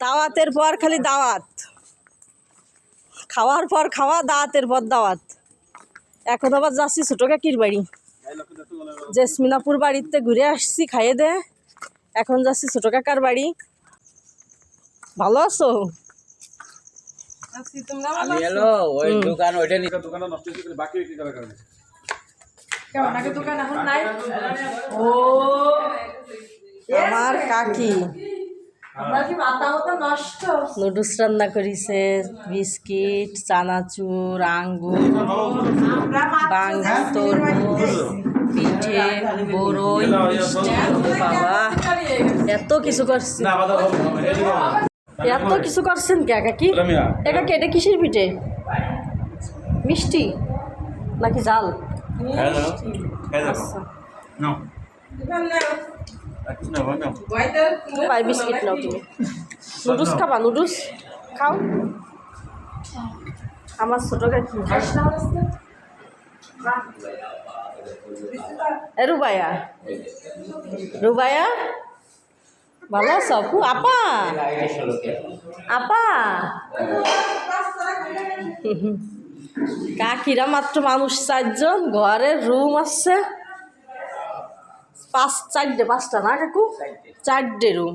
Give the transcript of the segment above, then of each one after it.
দাওয়াতের পর খালি দাওয়াত। খাওয়ার পর খাওয়া দাওয়াতের পর দাওয়াত। এখন আবার যাচ্ছি ছোটো কাকির বাড়ি। জেসমিনাপুর বাড়িতে ঘুরে আসছি খাইয়ে দে। এখন যাচ্ছি ছোটো কাকার বাড়ি। ভালো আছো? আমার কাকি। নুডলস রান্না করিছে বিস্কিট চানাচুর আঙ্গুর বাঙ্গি তরমুজ পিঠে বড়ই মিষ্টি বাবা। এত কিছু করছে। এত কিছু করছেন কে কাকি রমিয়া এটা কি এটা কিসের পিঠে? মিষ্টি? নাকি জাল? পাই বিস্কিট নাও তুমি। নুডলস খাবা, নুডলস? খাও। আমার ছোট কাকি এ রুবায়া। রুবায়া? ভালো আছো আপু? আপা? আপা? কাকিরা মাত্র মানুষ চারজন, ঘরের রুম আছে। পাঁচ চারটে পাঁচটা না কাকু? চারটে। রুম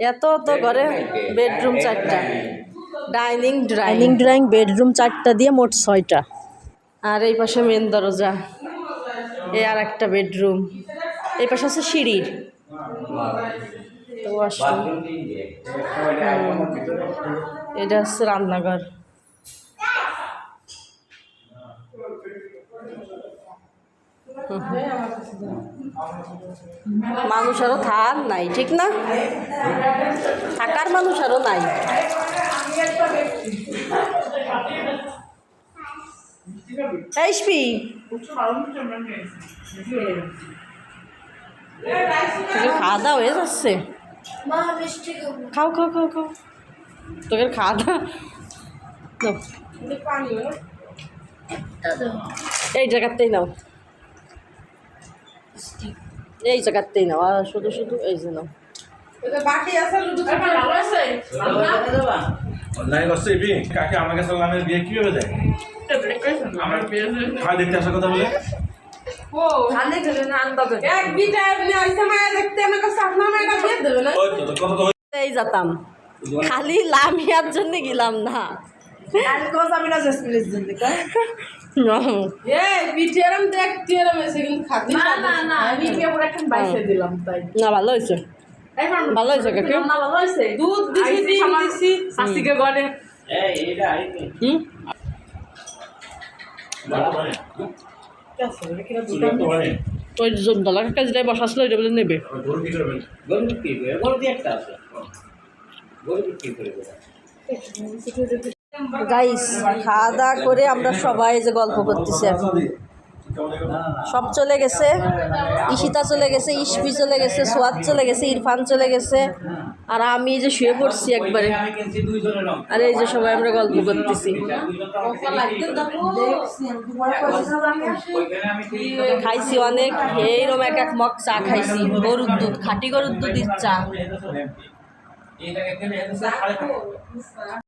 এত তো ঘরে বেডরুম চারটা। ডাইনিং ডাইনিং ড্রয়িং বেডরুম চারটা দিয়ে মোট ছয়টা। আর এই পাশে মেন দরজা। এ আর একটা বেডরুম এই পাশে আছে সিঁড়ির। তো এটা হচ্ছে রান্নাঘর। মানুষ আরও থার নাই ঠিক না? থাকার মানুষ আরও নাই। তোকে খাওয়া দাওয়া হয়ে যাচ্ছে? খাও খাও খাও খাও। তোকে খাওয়া দাওয়া। এই জায়গাতেই নাও। এই জায়গাতেই নাও আর শুধু শুধু এই যে নাও। কাকে আমার কাছে বিয়ে কীভাবে দেয় আমার খাওয়া দেখতে আসার কথা বলে। ওই তো তো কথা তো এই যেতাম খালি লামিয়ার জন্য গেলাম না। না ভালো হয়েছে। ভালো হয়েছে কাকে? দুধ দিছি ডিম দিছি শাস্তিকে গলে এই এটা আইতে হুম? তো ওই জমতলা কাকা যেটা বসাছিল ওইটা বলে নেবে। গরু কি একটা আছে। গরু বিক্রি করে দেবে। গাইস খাওয়া দাওয়া করে আমরা সবাই যে গল্প করতেছি এখন। সব চলে গেছে, ঈশিতা চলে গেছে ইস্পি চলে গেছে, সোয়াদ চলে গেছে, ইরফান চলে গেছে, আর আমি যে শুয়ে পড়ছি একবারে। আর এই যে সবাই আমরা গল্প করতেছি। খাইছি অনেক এইরকম এক এক মগ চা খাইছি, গরুর দুধ, খাটি গরুর দুধের চা।